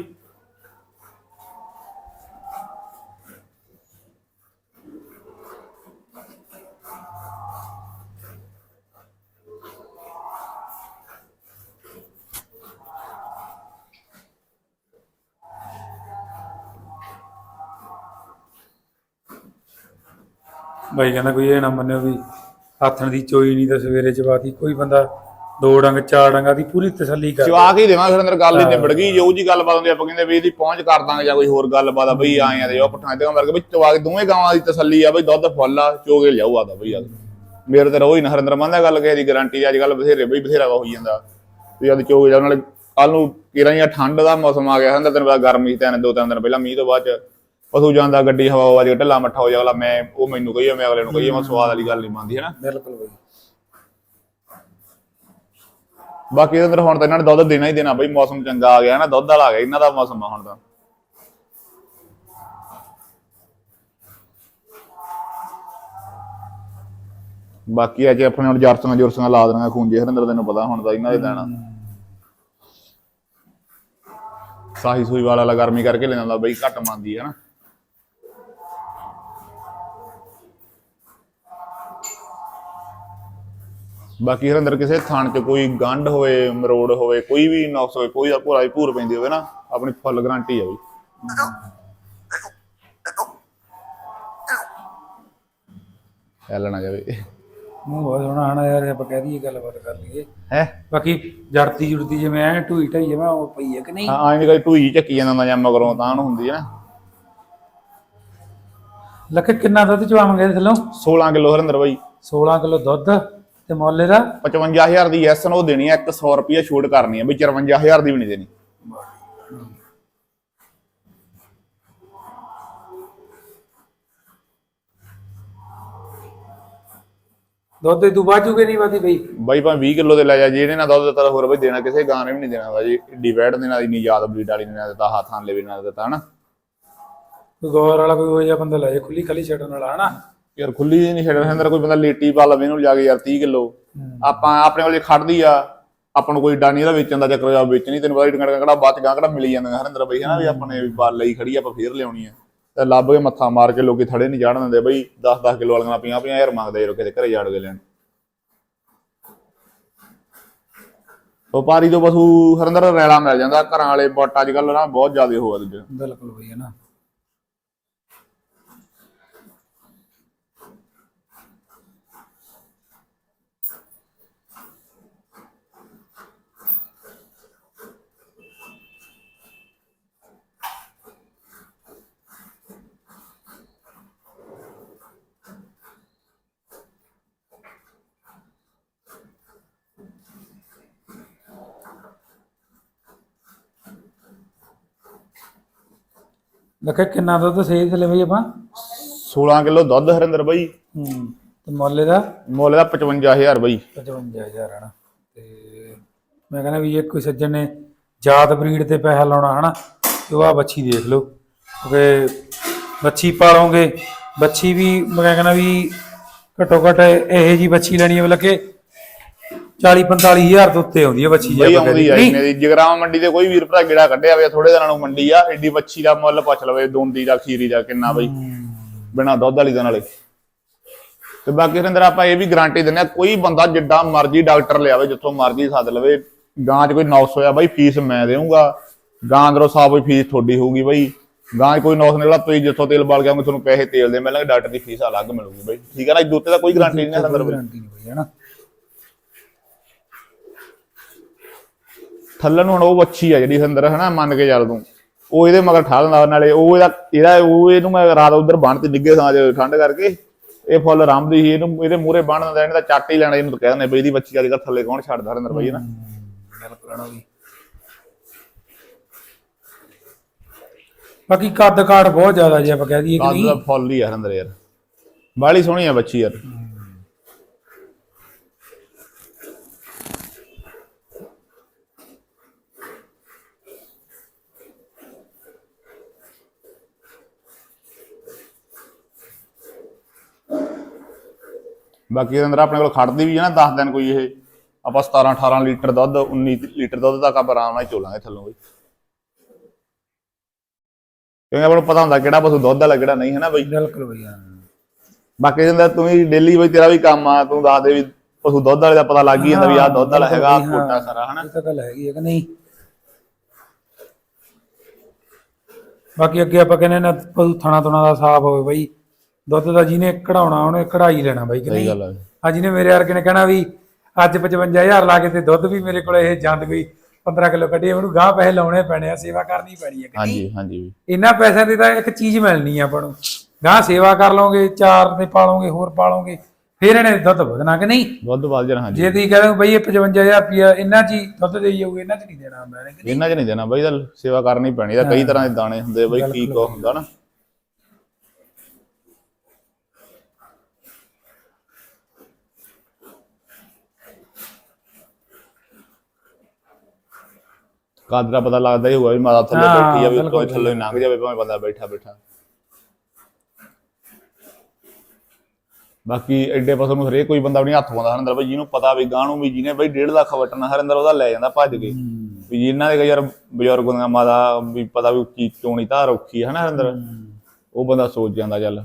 ਬਾਈ ਕਹਿੰਦਾ ਕੋਈ ਇਹ ਨਾ ਮੰਨਿਓ ਵੀ ਆਥਣ ਦੀ ਚੋਈ ਨਹੀਂ ਤਾਂ ਸਵੇਰੇ ਚਵਾਤੀ ਕੋਈ ਬੰਦਾ ਦੋ ਡੰਗ ਚਾਰ ਡੰਗਾਂ ਦੀ ਪੂਰੀ ਤਸੱਲੀ ਕਰ ਚਵਾ ਕੇ ਹੀ ਦੇਵਾਂਗੇ ਹਰਿੰਦਰ ਗੱਲ ਹੀ ਨਿਬੜ ਗਈ ਜੋ ਜੀ ਗੱਲਬਾਤ ਹੁੰਦੀ ਆ, ਆਪਾਂ ਕਹਿੰਦੇ ਵੀ ਇਹਦੀ ਪਹੁੰਚ ਕਰ ਦਾਂਗੇ ਜਾਂ ਕੋਈ ਹੋਰ ਗੱਲਬਾਤ ਆ ਬਈ ਆਏ ਆ ਤੇ ਉਹ ਪਠਾਂ ਤੇ ਵਰਗੇ ਬਈ ਚਵਾ ਕੇ ਦੋਵੇਂ ਗਾਵਾਂ ਦੀ ਤਸੱਲੀ ਆ ਬਈ ਦੁੱਧ ਫੁੱਲ ਆ ਚੋਗੇ ਲਿਆਊ ਆਦਾ ਬਈ ਯਾਰ ਮੇਰੇ ਤੇ ਰੋਈ ਨਾ ਹਰਿੰਦਰ ਮੰਨਦਾ ਗੱਲ ਕਿਸੇ ਦੀ ਗਾਰੰਟੀ ਅੱਜ ਕੱਲ ਬਥੇਰੇ ਬਈ ਬਥੇਰਾ ਵਾ ਹੋਈ ਜਾਂਦਾ। ਵੀ ਜਦ ਚੋਗੇ ਜਾਣ ਨਾਲੇ ਕੱਲ ਨੂੰ ਕਿਰਾਂ ਜਾਂ ਠੰਡ ਦਾ ਮੌਸਮ ਆ ਗਿਆ ਹੁੰਦਾ ਤੈਨੂੰ ਪਤਾ ਗਰਮੀ ਤੇ ਦੋ ਤਿੰਨ ਦਿਨ ਪਹਿਲਾਂ ਮੀਂਹ ਤੋਂ ਬਾਅਦ ਚ। ਪਸ਼ੂ ਜਾਂਦਾ ਗੱਡੀ ਹਵਾ ਦੀ ਢਿੱਲਾ ਮੱਠਾ ਹੋ ਜਾ ਅਗਲਾ ਮੈਂ ਉਹ ਮੈਨੂੰ ਕਹੀਏ ਮੈਂ ਅਗਲੇ ਨੂੰ ਕਹੀਏ ਮੈਂ ਸਵਾਦ ਵਾਲੀ ਗੱਲ ਨਹੀਂ ਮੰਨਦੀ ਹੈ ਨਾ ਬਿਲਕੁਲ ਬਾਈ। ਬਾਕੀ ਇਹਦੇ ਅੰਦਰ ਹੁਣ ਤਾਂ ਇਹਨਾਂ ਨੇ ਦੁੱਧ ਦੇਣਾ ਹੀ ਦੇਣਾ ਬਈ ਮੌਸਮ ਚੰਗਾ ਆ ਗਿਆ ਨਾ ਦੁੱਧ ਵਾਲਾ ਆ ਗਿਆ ਇਹਨਾਂ ਦਾ ਮੌਸਮ ਆ ਹੁਣ ਤਾਂ। ਬਾਕੀ ਅੱਜ ਆਪਣੇ ਹੁਣ ਜਰਸੀਆਂ ਜੁਰਸੀਆਂ ਲਾ ਦੇਣੀਆਂ ਖੂੰਜੇ ਹਰਿੰਦਰ ਤੈਨੂੰ ਪਤਾ ਹੁਣ ਤਾਂ ਇਹਨਾਂ ਦੇ ਦੇਣਾ। ਸਾਹੀ ਸੂਈ ਵਾਲਾ ਲਾ ਗਰਮੀ ਕਰਕੇ ਲੈ ਜਾਂਦਾ ਬਈ ਘੱਟ ਮੰਨਦੀ ਹੈ ਨਾ ਬਾਕੀ ਹਰਿੰਦਰ ਕਿਸੇ ਥਾਣ 'ਚ ਕੋਈ ਗੰਢ ਹੋਵੇ ਮਰੋੜ ਹੋਵੇ ਕੋਈ ਵੀ ਨੁਕਸ ਹੋਵੇ ਕੋਈ ਦਾ ਭੂਰਾ ਹੀ ਭੂਰ ਪੈਂਦੀ ਹੋਵੇ ਨਾ ਆਪਣੀ ਫੁੱਲ ਗਾਰੰਟੀ ਹੈ ਬਈ। ਚੱਲ ਨਾ ਜਾਵੇ। ਮੂੰਹ ਬਹੁਤ ਸੋਹਣਾ ਆਣਾ ਯਾਰ ਆਪਾਂ ਕਹਿ ਦਈਏ ਗੱਲਬਾਤ ਕਰ ਲਈਏ। ਹੈ? ਬਾਕੀ ਜੜਤੀ ਜੁੜਤੀ ਜਿਵੇਂ ਐ ਢੂਈ ਢਾਈ ਜਿਵੇਂ ਉਹ ਪਈ ਹੈ ਕਿ ਨਹੀਂ? ਹਾਂ ਆਏ ਨਹੀਂ ਕੋਈ ਢੂਈ ਚੱਕੀ ਜਾਂਦਾ ਜਾਂ ਮਗਰੋਂ ਤਾਂ ਹੁੰਦੀ ਹੈ ਨਾ। ਲੱਖੇ ਕਿੰਨਾ ਦੁੱਧ ਚਵਾਵਾਂਗੇ ਥੱਲੋਂ? 16 ਕਿਲੋ ਹਰਿੰਦਰ ਬਾਈ। 16 ਕਿਲੋ ਦੁੱਧ। ਤੇ ਮੁੱਲ ਇਹਦਾ? 55000 ਦੀ ਐਸ ਉਹ ਦੇਣੀ ਹੈ 100 ਰੁਪਏ ਛੋਟ ਕਰਨੀ ਹੈ ਬਈ 54000 ਦੀ ਵੀ ਨਹੀਂ ਦੇਣੀ। ਦੁੱਧ ਦੇ ਤੂੰ ਬਾਜੂਗੇ ਨਹੀਂ ਵਾਦੀ ਬਈ? ਬਾਈ ਭਾਵੇਂ 20 ਕਿਲੋ ਦੇ ਲੈ ਜਾ ਜਿਹਨੇ ਨਾ ਦੁੱਧ ਦਿੱਤਾ ਹੋਰ ਬਈ ਦੇਣਾ ਕਿਸੇ ਗਾਂ ਨੇ ਵੀ ਨਹੀਂ ਦੇਣਾ ਬਾਈ ਏਡੀ ਵੈਟ ਦੇ ਨਾਲ ਇੰਨੀ ਯਾਦ ਬਰੀਡ ਵਾਲੀ ਨੇ ਦਿੱਤਾ ਹੱਥਾਂ ਲੈ ਵੀ ਨਾ ਦਿੱਤਾ ਹਨਾ। ਕੋਈ ਗੌਰ ਵਾਲਾ ਕੋਈ ਹੋ ਜਿਹਾ ਬੰਦਾ ਲੈ ਜਾ ਖੁੱਲੀ ਖਲੀ ਛੱਡਣ ਵਾਲਾ ਹਨਾ? ਯਾਰ ਖੁੱਲੀ ਨਹੀਂ ਛੱਡਣ ਅੰਦਰ ਕੋਈ ਬੰਦਾ ਲੇਟੀ ਪਾ ਲਵੇ ਇਹਨੂੰ ਜਾ ਕੇ ਯਾਰ 30 ਕਿਲੋ। ਆਪਾਂ ਆਪਣੇ ਕੋਲੇ ਖੜਦੀ ਆ ਆਪਾਂ ਨੂੰ ਕੋਈ ਡਾਨੀ ਦਾ ਵੇਚਣ ਦਾ ਚੱਕਰ ਆ ਵੇਚਣੀ ਤੈਨੂੰ ਪਤਾ ਟਿਕਟ ਕਿਹੜਾ ਬਾਅਦ ਚ ਗਾਂ ਕਿਹੜਾ ਮਿਲੀ ਜਾਂਦਾ ਹਰਿੰਦਰ ਬਈ ਹਨਾ ਵੀ ਆਪਣੇ ਵੀ ਬਾਲ ਲਈ ਖੜੀ ਆਪਾਂ ਫੇਰ ਲਿਆਉਣੀ ਆ। ਤੇ ਲੱਭ ਕੇ ਮੱਥਾ ਮਾਰ ਕੇ ਲੋਕੀ ਥੜੇ ਨਹੀਂ ਚਾੜਨ ਦਿੰਦੇ ਬਈ 10 10 ਕਿਲੋ ਵਾਲੀਆਂ 50 50 ਹਜ਼ਾਰ ਮੰਗਦੇ ਯਾਰ ਕਿਤੇ ਘਰੇ ਜਾੜ ਕੇ ਲੈਣ। ਵਪਾਰੀ ਤੋਂ ਪਸ਼ੂ ਹਰਿੰਦਰ ਰੈਲਾ ਮਿਲ ਜਾਂਦਾ ਘਰਾਂ ਵਾਲੇ ਬਟ ਅੱਜ ਕੱਲ ਨਾ ਬਹੁਤ ਜ਼ਿਆਦਾ ਹੋ ਗਏ ਬਿਲਕੁਲ ਬਈ ਹਨਾ। ਦੇਖੇ ਕਿੰਨਾ ਦੁੱਧ ਸੇਜ ਤੇ ਲੈ ਬਈ ਆਪਾਂ? 16 ਕਿਲੋ ਦੁੱਧ ਹਰਿੰਦਰ ਬਈ। ਹੂੰ ਤੇ ਮੁੱਲ ਦਾ ਮੁੱਲ ਦਾ 55000 ਬਈ। 55000 ਹਨਾ ਤੇ ਮੈਂ ਕਹਿੰਦਾ ਵੀ ਜੇ ਕੋਈ ਸੱਜਣ ਨੇ ਜਾਤ ਬਰੀਡ ਤੇ ਪੈਸਾ ਲਾਉਣਾ ਹਨਾ ਤੇ ਉਹ ਆ ਬੱਚੀ ਦੇਖ ਲਓ ਕਿਉਂਕਿ ਬੱਚੀ ਪਾਲੋਗੇ ਬੱਚੀ ਵੀ ਮੈਂ ਕਹਿੰਦਾ ਵੀ ਘੱਟੋ ਘੱਟ ਇਹੋ ਜੀ ਬੱਚੀ ਲੈਣੀ ਹੈ ਮਤਲਬ ਕਿ 40 45000 ਤੋਂ ਉੱਤੇ ਆਉਂਦੀ ਹੈ ਬੱਚੀ ਜੇ ਬਈ ਆਪਾਂ ਆਉਂਦੀ। ਆ ਮੇਰੀ ਜਗਰਾਮ ਮੰਡੀ ਤੇ ਕੋਈ ਵੀਰ ਭਰਾ ਗੇੜਾ ਕੱਢਿਆ ਹੋਵੇ ਥੋੜੇ ਦਿਨਾਂ ਨੂੰ ਮੰਡੀ ਆ ਐਡੀ ਬੱਚੀ ਦਾ ਮੁੱਲ ਪੁੱਛ ਲਵੇ ਦੋਂਦੀ ਦਾ ਖੀਰੀ ਦਾ ਕਿੰਨਾ ਬਈ। ਬਿਨਾ ਦੁੱਧ ਵਾਲੀ ਦੇ ਨਾਲੇ ਤੇ ਬਾਕੀ ਰਿੰਦਰ ਆਪਾਂ ਇਹ ਵੀ ਗਾਰੰਟੀ ਦਿੰਦੇ ਆ ਕੋਈ ਬੰਦਾ ਜਿੱਡਾ ਮਰਜ਼ੀ ਡਾਕਟਰ ਲਿਆਵੇ ਜਿੱਥੋਂ ਮਰਜ਼ੀ ਸੱਦ ਲਵੇ ਗਾਂ 'ਚ ਕੋਈ ਨੌਕਸ ਹੋਇਆ ਬਾਈ ਫੀਸ ਮੈਂ ਦੇਵਾਂਗਾ ਗਾਂ ਅੰਦਰੋਂ ਕੋਈ ਫੀਸ ਤੁਹਾਡੀ ਹੋਊਗੀ ਬਾਈ। ਗਾਂ 'ਚ ਕੋਈ ਨੌਕਸ ਨਿਕਲਾ ਤੁਸੀਂ ਜਿੱਥੋਂ ਤੇਲ ਬਾਲ ਕੇ ਆਉਂਗੇ ਤੁਹਾਨੂੰ ਪੈਸੇ ਤੇਲ ਦੇ ਮਿਲਣਗੇ ਡਾਕਟਰ ਦੀ ਫੀਸ ਅਲੱਗ ਮਿਲੂਗੀ ਬਾਈ। ਠੀਕ ਹੈ ਨਾ ਜੁੱਤੇ ਦਾ ਕੋਈ ਗਾਰੰਟੀ ਨਹੀਂ ਹੈ ਅੰਦਰ ਬਾਈ। ਗਾਰੰਟੀ ਨਹੀਂ ਬਈ ਹਨਾ ਥੱਲੇ ਨੂੰ ਹੁਣ ਉਹ ਵੱਛੀ ਆ ਜਿਹੜੀ ਅੰਦਰ ਹਨਾ ਮੰਨ ਕੇ ਚੱਲ ਤੂੰ। ਉਹ ਇਹਦੇ ਮਗਰ ਠਾ ਦਿੰਦਾ ਨਾਲੇ ਉਹ ਇਹਦਾ ਇਹਦਾ ਉਹ ਇਹਨੂੰ ਮੈਂ ਰਾਤ ਉਧਰ ਬੰਨ ਤੇ ਨਿੱਗੇ ਸਾਂ ਠੰਡ ਕਰਕੇ। ਇਹ ਫੁੱਲ ਰੰਭਦੀ ਸੀ ਇਹਨੂੰ ਇਹਦੇ ਮੂਹਰੇ ਬੰਨ ਦਿੰਦਾ ਇਹਨੇ ਤਾਂ ਚੱਟ ਹੀ ਲੈਣਾ ਇਹਨੂੰ ਤਾਂ ਕਹਿ ਦਿੰਦੇ ਬਈ ਇਹਦੀ ਬੱਚੀ ਅੱਜ ਕੱਲ੍ਹ ਥੱਲੇ ਕੌਣ ਛੱਡਦਾ ਅੰਦਰ ਬਈ ਨਾ ਬਾਕੀ ਕੱਦ ਕਾਠ ਬਹੁਤ ਜ਼ਿਆਦਾ ਜੇ ਆਪਾਂ ਕਹਿ ਦਈਏ ਕਿ ਕੱਦ ਨਹੀਂ। ਦਾ ਫੁੱਲ ਹੀ ਆ ਯਾਰ। ਬਾਲੀ ਸੋਹਣੀ ਆ ਬੱਚੀ ਯਾਰ। ਬਾਕੀ ਇਹਦੇ ਅੰਦਰ ਆਪਣੇ ਕੋਲ ਖੜਦੀ ਵੀ ਹੈ ਨਾ 10 ਦਿਨ ਕੋਈ ਇਹ ਆਪਾਂ 17 18 ਲੀਟਰ ਦੁੱਧ 19 ਲੀਟਰ ਦੁੱਧ ਤੱਕ ਆਪਾਂ ਆਰਾਮ ਨਾਲ ਹੀ ਚੋਲਾਂਗੇ ਥੱਲੋਂ ਬਈ ਕਿਉਂਕਿ ਆਪਾਂ ਨੂੰ ਪਤਾ ਹੁੰਦਾ ਕਿਹੜਾ ਪਸ਼ੂ ਦੁੱਧ ਵਾਲਾ ਕਿਹੜਾ ਨਹੀਂ ਹੈ ਨਾ ਬਈ? ਬਿਲਕੁਲ ਬਈ ਹਾਂ। ਬਾਕੀ ਜਿੰਦਾ ਤੂੰ ਵੀ ਡੇਲੀ ਬਈ ਤੇਰਾ ਵੀ ਕੰਮ ਆ ਤੂੰ ਦੱਸ ਦੇ ਵੀ ਪਸ਼ੂ ਦੁੱਧ ਵਾਲੇ ਦਾ ਪਤਾ ਲੱਗ ਹੀ ਜਾਂਦਾ ਵੀ ਆਹ ਦੁੱਧ ਵਾਲਾ ਹੈਗਾ ਆਹ ਕੋਟਾ ਹਾਂ। ਸਾਰਾ ਹਨਾ? ਇਹ ਤਾਂ ਗੱਲ ਹੈਗੀ ਹੈ ਕਿ ਨਹੀਂ? ਬਾਕੀ ਅੱਗੇ ਆਪਾਂ ਕਹਿੰਦੇ ਨਾ ਪਸ਼ੂ ਥਣਾ ਥਣਾ ਦਾ ਸਾਫ਼ ਹੋਵੇ ਬਈ। ਦੁੱਧ ਦਾ ਜਿਹਨੇ ਕਢਾਉਣਾ ਉਹਨੇ ਕਢਾਈ ਲੈਣਾ ਬਾਈ ਕਿ ਸਹੀ ਨਹੀਂ? ਗੱਲ ਆ। ਆ ਜਿਹਨੇ ਮੇਰੇ ਵਰਗੇ ਨੇ ਕਹਿਣਾ ਵੀ ਅੱਜ 55000 ਲਾ ਕੇ ਤੇ ਦੁੱਧ ਵੀ ਮੇਰੇ ਕੋਲ ਇਹ ਜੰਦ ਗਈ 15 ਕਿਲੋ ਕੱਢੀ ਉਹਨੂੰ ਗਾਹ ਪੈਸੇ ਲਾਉਣੇ ਪੈਣੇ ਆ ਸੇਵਾ ਕਰਨੀ ਪੈਣੀ ਹੈ ਕਿ ਨਹੀਂ? ਹਾਂਜੀ ਹਾਂਜੀ ਵੀ। ਇਹਨਾਂ ਪੈਸਿਆਂ ਦੀ ਤਾਂ ਇੱਕ ਚੀਜ਼ ਮਿਲਣੀ ਆ ਆਪਾਂ ਨੂੰ। ਗਾਹ ਸੇਵਾ ਕਰ ਲਓਗੇ ਚਾਰ ਤੇ ਪਾਲੋਗੇ ਹੋਰ ਪਾਲੋਗੇ ਫਿਰ ਇਹਨੇ ਦੁੱਧ ਵਧਣਾ ਕਿ ਨਹੀਂ? ਦੁੱਧ ਵੱਧ ਜਾਣਾ ਹਾਂਜੀ। ਜੇ ਤੁਸੀਂ ਕਹਿੰਦੇ ਹੋ ਬਈ ਇਹ 55000 ਰੁਪਇਆ ਇਹਨਾਂ ਚ ਹੀ ਦੁੱਧ ਦੇਈ ਜਾਊਗੇ ਇਹਨਾਂ ਚ ਨਹੀਂ ਦੇਣਾ ਹੁੰਦਾ ਇਹਨੇ ਕਿ ਨਹੀਂ? ਇਹਨਾਂ 'ਚ ਨਹੀਂ ਦੇਣਾ ਬਈ ਤਾਂ ਸੇਵਾ ਕਰਨੀ ਪੈਣੀ ਤਾਂ ਕਈ ਤਰ੍ਹਾਂ ਦੇ ਦਾਣੇ ਹੁੰਦੇ ਆ ਬਈ ਕੀ ਕੋ ਹੁੰਦਾ ਨਾ। ਕੱਦ ਦਾ ਪਤਾ ਲੱਗਦਾ ਹੀ ਹੋਊਗਾ ਵੀ ਮਾਤਾ ਥੱਲੇ ਹਾਂ, ਬੈਠੀ ਆ ਵੀ ਬਿਲਕੁਲ ਕੋਈ ਥੱਲੇ ਲੰਘ ਜਾਵੇ ਭਾਵੇਂ ਬੰਦਾ ਬੈਠਾ ਬੈਠਾ। ਬਾਕੀ ਐਡੇ ਪਾਸੋਂ ਨੂੰ ਹਰੇਕ ਕੋਈ ਬੰਦਾ ਵੀ ਨਹੀਂ ਹੱਥ ਪਾਉਂਦਾ ਹਰਿੰਦਰ ਬਈ ਜਿਹਨੂੰ ਪਤਾ ਵੀ ਗਾਂ ਨੂੰ ਵੀ ਜਿਹਨੇ ਬਈ 1.5 ਲੱਖ ਵਟਣਾ ਹਰਿੰਦਰ ਉਹਦਾ ਲੈ ਜਾਂਦਾ ਭੱਜ ਕੇ। ਵੀ ਜਿਨ੍ਹਾਂ ਦੇ ਯਾਰ ਬਜ਼ੁਰਗ ਦੀਆਂ ਮਾਤਾ ਵੀ ਪਤਾ ਵੀ ਉੱਚੀ ਚੋਣੀ ਧਾਰ ਔਖੀ ਹੈ ਨਾ ਹਰਿੰਦਰ? ਉਹ ਬੰਦਾ ਸੋਚ ਜਾਂਦਾ ਚੱਲ।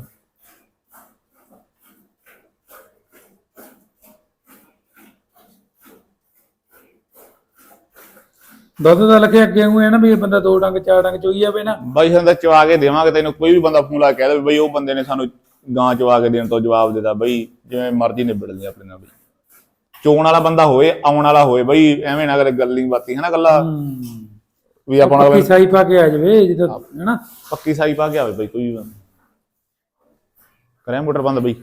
ਦੁੱਧ ਦਾ ਲਖੇ ਅੱਗੇ ਨੂੰ ਹੈ ਨਾ ਵੀ ਇਹ ਬੰਦਾ ਦੋ ਡੰਗ ਚਾਰ ਡੰਗ ਚੋਈ ਜਾਵੇ ਨਾ। ਬਾਈ ਹਰਿੰਦਰ ਚਵਾ ਕੇ ਦੇਵਾਂਗੇ ਤੈਨੂੰ ਕੋਈ ਵੀ ਬੰਦਾ ਫੋਨ ਲਾ ਕੇ ਕਹਿ ਦੇ ਵੀ ਬਈ ਉਹ ਬੰਦੇ ਨੇ ਸਾਨੂੰ ਗਾਂ ਚਵਾ ਕੇ ਦੇਣ ਤੋਂ ਜਵਾਬ ਦਿੱਤਾ ਬਈ ਜਿਵੇਂ ਮਰਜ਼ੀ ਨਿਬੜ ਲਈ ਆਪਣੇ ਨਾਲ ਬਈ ਚੋਣ ਵਾਲਾ ਬੰਦਾ ਹੋਏ ਆਉਣ ਵਾਲਾ ਹੋਏ ਬਈ ਐਵੇਂ ਨਾ ਕਰੇ ਗੱਲੀ ਬਾਤੀ ਹੈ ਨਾ ਗੱਲਾਂ ਵੀ ਆਪਣਾ ਪੱਕੀ ਸਾਈ ਪਾ ਕੇ ਆ ਜਾਵੇ ਜਦੋਂ ਹੈਨਾ? ਪੱਕੀ ਸਾਈ ਪਾ ਕੇ ਆਵੇ ਬਈ ਕੋਈ ਕਰਿਆ ਮੋਟਰ ਬੰਦ ਬਈ।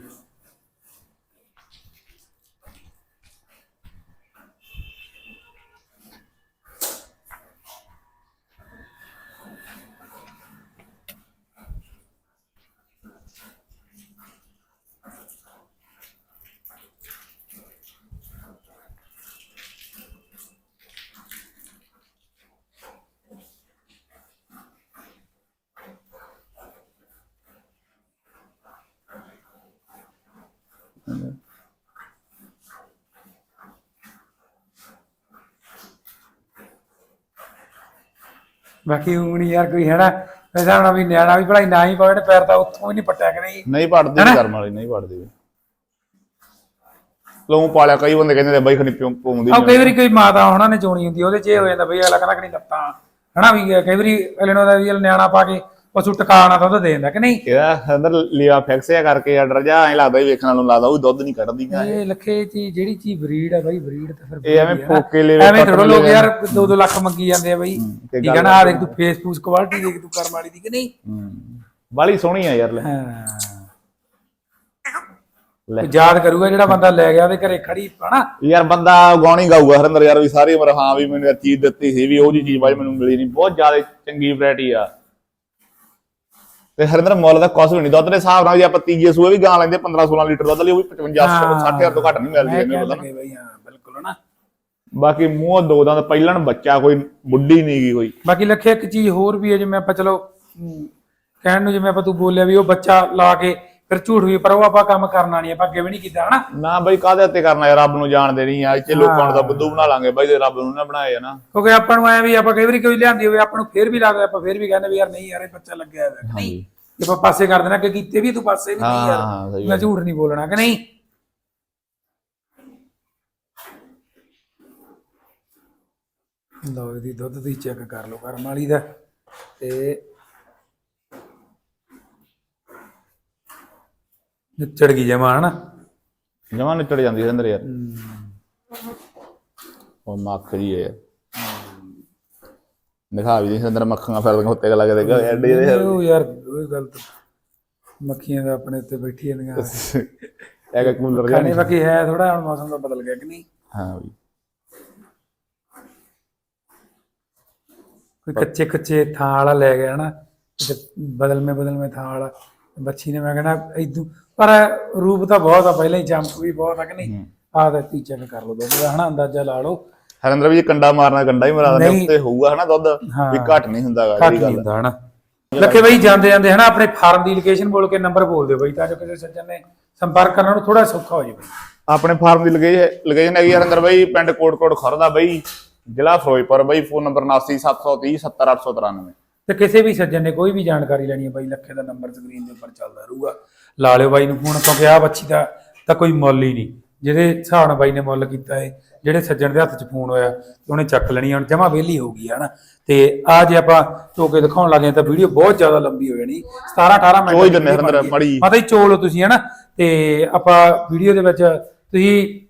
ਬਾਕੀ ਉਂਗਣੀ ਯਾਰ ਕੋਈ ਮੇਰੇ ਹਿਸਾਬ ਨਾਲ ਵੀ ਨਿਆਣਾ ਵੀ ਭਲਾਈ ਨਾ ਹੀ ਪਾਵੇ ਪੈਰ ਤਾਂ ਉੱਥੋਂ ਹੀ ਨਹੀਂ ਪੱਟਿਆ ਕਿ ਨਹੀਂ ਨਹੀਂ ਪੜਦੀ? ਕਰਮ ਵਾਲੀ ਨਹੀਂ ਪੜਦੀ ਲੋਂ ਪਾਲਿਆ ਕਈ ਬੰਦੇ ਕਹਿੰਦੇ ਨੇ ਬਾਈ ਖਣੀ ਪਿਉ ਪਾਉਂਦੀ ਆਹ ਕਈ ਵਾਰੀ ਕੋਈ ਮਾਤਾ ਉਹਨਾਂ ਨੇ ਚੋਣੀ ਹੁੰਦੀ ਉਹਦੇ 'ਚ ਇਹ ਹੋ ਜਾਂਦਾ ਬਈ ਅਗਲਾ ਕਹਿੰਦਾ ਕਿ ਨਹੀਂ ਲੱਤਾਂ। ਹਨਾ ਵੀ ਕਈ ਵਾਰੀ ਅਗਲੇ ਨੂੰ ਦਾ ਵੀ ਨਿਆਣਾ ਪਾ ਕੇ ਪਸ਼ੂ ਟਿਕਾਣਾ ਤਾਂ ਉਹਦਾ ਦੇ ਦਿੰਦਾ ਕਿ ਨਹੀਂ? ਇਹਦਾ ਅੰਦਰ ਲਿਆ ਫਿਕਸਿਆ ਕਰਕੇ ਆਰਡਰ ਜਾ ਐ ਲੱਗਦਾ ਵੀ ਵੇਖਣ ਨੂੰ ਲੱਗਦਾ ਉਹ ਦੁੱਧ ਨਹੀਂ ਕੱਢਦੀਆਂ ਇਹ। ਲੱਖੇ ਚੀ ਜਿਹੜੀ ਚੀਜ਼ ਬਰੀਡ ਆ ਬਾਈ ਬਰੀਡ ਤਾਂ ਫਿਰ ਇਹ ਐਵੇਂ ਆ। ਨਾ। ਫੋਕੇ ਲੈਵੇ ਐਵੇਂ ਥੋੜਾ ਲੋਕ ਯਾਰ 2-2 ਲੱਖ ਮੰਗੀ ਜਾਂਦੇ ਆ ਬਾਈ। ਠੀਕ ਨਾ ਆ ਦੇਖ ਤੂੰ ਫੇਸਬੁੱਕ ਕੁਆਲਿਟੀ ਦੇਖ ਤੂੰ ਕਰਮ ਵਾਲੀ ਦੀ ਕਿ ਨਹੀਂ? ਬਾਲੀ ਸੋਹਣੀ ਆ ਯਾਰ ਲੈ। ਹਾਂ। ਲੈ। ਯਾਦ ਕਰੂਗਾ ਜਿਹੜਾ ਬੰਦਾ ਲੈ ਗਿਆ ਉਹਦੇ ਘਰੇ ਖੜੀ ਹਨਾ? ਯਾਰ ਬੰਦਾ ਗਾਉਣੀ ਗਾਊਗਾ ਹਰਿੰਦਰ ਯਾਰ ਵੀ ਸਾਰੀ ਉਮਰ ਹਾਂ ਵੀ ਮੈਨੂੰ ਇਹ ਚੀਜ਼ ਦਿੱਤੀ ਸੀ ਵੀ ਉਹ ਜੀ ਚੀਜ਼ ਬਾਈ ਮੈਨੂੰ ਮਿਲੀ ਨਹੀਂ। ਬਹੁਤ ਜ਼ਿਆਦਾ ਚੰਗੀ ਵੈਰਾਈਟੀ ਆ। ਤੇ ਹਰਿੰਦਰ ਮੁੱਲ ਦਾ ਵੀ ਨਹੀਂ ਦੁੱਧ ਦੇ ਹਿਸਾਬ ਨਾਲ ਜੇ ਆਪਾਂ ਤੀਜੇ ਸੂਏ ਵੀ ਗਾਂ ਲੈਂਦੇ 15 16 ਲੀਟਰ ਦੁੱਧ ਲਈ ਉਹ ਵੀ 55 60 ਹਜ਼ਾਰ ਤੋਂ ਘੱਟ ਨਹੀਂ ਮਿਲਦੀ ਮੈਂ ਐਵੇਂ ਕਹਿ ਪਤਾ ਨਾ। ਲੱਗੇ ਬਾਈ ਹਾਂ ਬਿਲਕੁਲ ਬਾਕੀ ਮੂੰਹ ਦੋ ਦੰਦ ਪਹਿਲਣ ਬੱਚਾ ਕੋਈ ਬੁੱਢੀ ਨਹੀਂ ਗਈ ਕੋਈ। ਬਾਕੀ ਲੱਖੇ ਇੱਕ ਚੀਜ਼ ਹੋਰ ਵੀ ਹੈ ਜਿਵੇਂ ਆਪਾਂ ਚਲੋ ਕਹਿਣ ਨੂੰ ਜਿਵੇਂ ਆਪਾਂ ਤੂੰ ਬੋਲਿਆ ਵੀ ਉਹ ਬੱਚਾ ਲਾ ਕੇ ਫਿਰ ਝੂਠ ਵੀ ਪਰ ਉਹ ਆਪਾਂ ਕੰਮ ਕਰਨਾ ਨਹੀਂ ਆਪਾਂ ਅੱਗੇ ਵੀ ਨਹੀਂ ਕੀਤਾ ਹਨਾ? ਨਾ ਬਈ ਕਾਹਦੇ ਉੱਤੇ ਕਰਨਾ ਯਾਰ ਰੱਬ ਨੂੰ ਜਾਣਦੇ ਨਹੀਂ ਆ। ਇੱਥੇ ਲੋਕਾਂ ਨੂੰ ਤਾਂ ਬੁੱਧੂ ਬਣਾ ਲਾਂਗੇ ਬਾਈ ਜੇ ਰੱਬ ਨੂੰ ਨਾ ਬਣਾਏ ਨਾ। ਕਿਉਂਕਿ ਆਪਾਂ ਨੂੰ ਐ ਵੀ ਆਪਾਂ ਕਈ ਵਾਰੀ ਕੋਈ ਲਿਆਂਦੀ ਹੋਵੇ ਆਪਾਂ ਨੂੰ ਫੇਰ ਵੀ ਲੱਗਦਾ ਆਪਾਂ ਫੇਰ ਵੀ ਕਹਿੰਦੇ ਵੀ ਯਾਰ ਨਹੀਂ ਯਾਰ ਇਹ ਬੱਚਾ ਲੱਗਿਆ ਹੋਇਆ। ਨਹੀਂ ਜੇ ਆਪਾਂ ਪਾਸੇ ਕਰ ਦੇਣਾ ਕਿ ਕੀਤੇ ਵੀ ਤੂੰ ਪਾਸੇ ਵੀ ਨਹੀਂ ਯਾਰ। ਮੈਂ ਝੂਠ ਨਹੀਂ ਬੋਲਣਾ ਕਿ ਨਹੀਂ? ਲਓ ਇਹਦੀ ਦੁੱਧ ਦੀ ਚੈੱਕ ਕਰ ਲਓ ਕਰਮ ਵਾਲੀ ਦਾ। ਤੇ ਨਿਚੜ ਗਈ ਜਮਾ ਹਨਾ? ਜਮਾਂ ਨਿਚੜ ਜਾਂਦੀ ਹਰਿੰਦਰ ਯਾਰ। ਉਹ ਮੱਖ ਜੀ ਹੈ ਯਾਰ ਦਿਖਾ ਵੀ ਨਹੀਂ ਹਰਿੰਦਰ ਮੱਖੀਆਂ ਫਿਰਦੀਆਂ ਉੱਤੇ ਲੱਗ ਦੇ ਐਡੇ ਜਿਹੇ। ਉਹ ਯਾਰ ਉਹ ਗੱਲ ਤਾਂ ਮੱਖੀਆਂ ਦਾ ਆਪਣੇ ਉੱਤੇ ਬੈਠੀ ਜਾਂਦੀਆਂ ਇੱਕ ਕੂਲਰ ਖਾਣੇ ਬਾਕੀ ਹੈ ਥੋੜਾ ਹੁਣ ਮੌਸਮ ਦਾ ਬਦਲ ਗਿਆ ਕਿ ਨਹੀਂ? ਹਾਂ ਵੀ। ਕੋਈ ਕੱਚੇ ਕੱਚੇ ਥਾਂ ਵਾਲਾ ਲੈ ਗਿਆ ਨਾ ਤੇ ਬਦਲ ਮੇ ਬਦਲ ਮੇ ਥਾਂ ਵਾਲਾ। ਬੱਚੀ ਨੇ ਮੈਂ ਕਹਿੰਦਾ ਇਦੂ ਪਰ ਰੂਪ ਤਾਂ ਬਹੁਤ ਆ ਪਹਿਲਾਂ ਹੀ ਚਮਕ ਵੀ ਬਹੁਤ ਆ ਕਿ ਨਹੀਂ? ਤਾਂ ਤੀ ਚੈੱਕ ਕਰ ਲਓ ਦੁੱਧ ਦਾ ਹਨਾ ਅੰਦਾਜ਼ਾ ਲਾ ਲਓ। ਹਰਿੰਦਰ ਵੀ ਕੰਡਾ ਮਾਰਨਾ ਕੰਡਾ ਹੀ ਮਰਾ ਦਿੰਦੇ। ਉੱਤੇ ਹੋਊਗਾ ਹਨਾ ਦੁੱਧ। ਵੀ ਘੱਟ ਨਹੀਂ ਹੁੰਦਾਗਾ ਜਿਹੜੀ ਗੱਲ ਹੁੰਦਾ ਹਨਾ। ਲੱਕੇ ਬਈ ਜਾਂਦੇ ਜਾਂਦੇ ਹਨਾ ਆਪਣੇ ਫਾਰਮ ਦੀ ਲੋਕੇਸ਼ਨ ਬੋਲ ਕੇ ਨੰਬਰ ਬੋਲ ਦਿਓ ਬਈ ਤਾਂ ਜੋ ਕਿਸੇ ਸੱਜਣ ਨੇ ਸੰਪਰਕ ਕਰਨਾ ਨੂੰ ਥੋੜਾ ਸੌਖਾ ਹੋ ਜਾਵੇ। ਆਪਣੇ ਫਾਰਮ ਦੀ ਲੋਕੇਸ਼ਨ ਹੈਗੀ ਆ ਹਰਿੰਦਰ ਬਾਈ ਪਿੰਡ ਕੋਟਕੋਟ ਖੁਰਦਾ ਬਾਈ ਜ਼ਿਲ੍ਹਾ ਫਿਰੋਜ਼ਪੁਰ ਬਾਈ ਫੋਨ ਨੰਬਰ 797330 70893 ਤੇ ਕਿਸੇ ਵੀ ਸੱਜਣ ਨੇ ਕੋਈ ਵੀ ਜਾਣਕਾਰੀ ਲੈਣੀ ਹੈ ਬਾਈ ਲੱਖੇ ਦਾ ਨੰਬਰ ਸਕਰੀਨ ਦੇ ਉੱਪਰ ਚੱਲਦਾ ਰਹੂਗਾ। ਲਾ ਲਿਓ ਬਾਈ ਨੂੰ ਫੋਨ ਕਿਉਂਕਿ ਆ ਬੱਚੀ ਦਾ ਤਾਂ ਕੋਈ ਮੁੱਲ ਹੀ ਨਹੀਂ ਜਿਹੜੇ ਹਿਸਾਬ ਨਾਲ ਬਾਈ ਨੇ ਮੁੱਲ ਕੀਤਾ ਹੈ ਜਿਹੜੇ ਸੱਜਣ ਦੇ ਹੱਥ 'ਚ ਫੋਨ ਹੋਇਆ ਉਹਨੇ ਚੱਕ ਲੈਣੀ ਹੁਣ ਜਮਾ ਵਿਹਲੀ ਹੋ ਗਈ ਹੈ ਨਾ ਤੇ ਆ ਜੇ ਆਪਾਂ ਟੋਕੇ ਦਿਖਾਉਣ ਲੱਗੇ ਤਾਂ ਵੀਡੀਓ ਬਹੁਤ ਜ਼ਿਆਦਾ ਲੰਬੀ ਹੋ ਜਾਣੀ 17 18 ਮਿੰਟ ਚੋਈ ਦੀ ਦਿੰਦੇ video ਹਰਿੰਦਰ, ਬਣ ਗਈ। ਮਾੜੀ। ਮਾਤਾ ਜੀ ਚੋਲੋ ਤੁਸੀਂ ਹੈ ਨਾ ਤੇ ਆਪਾਂ ਵੀਡੀਓ ਦੇ ਵਿੱਚ ਤੁਸੀਂ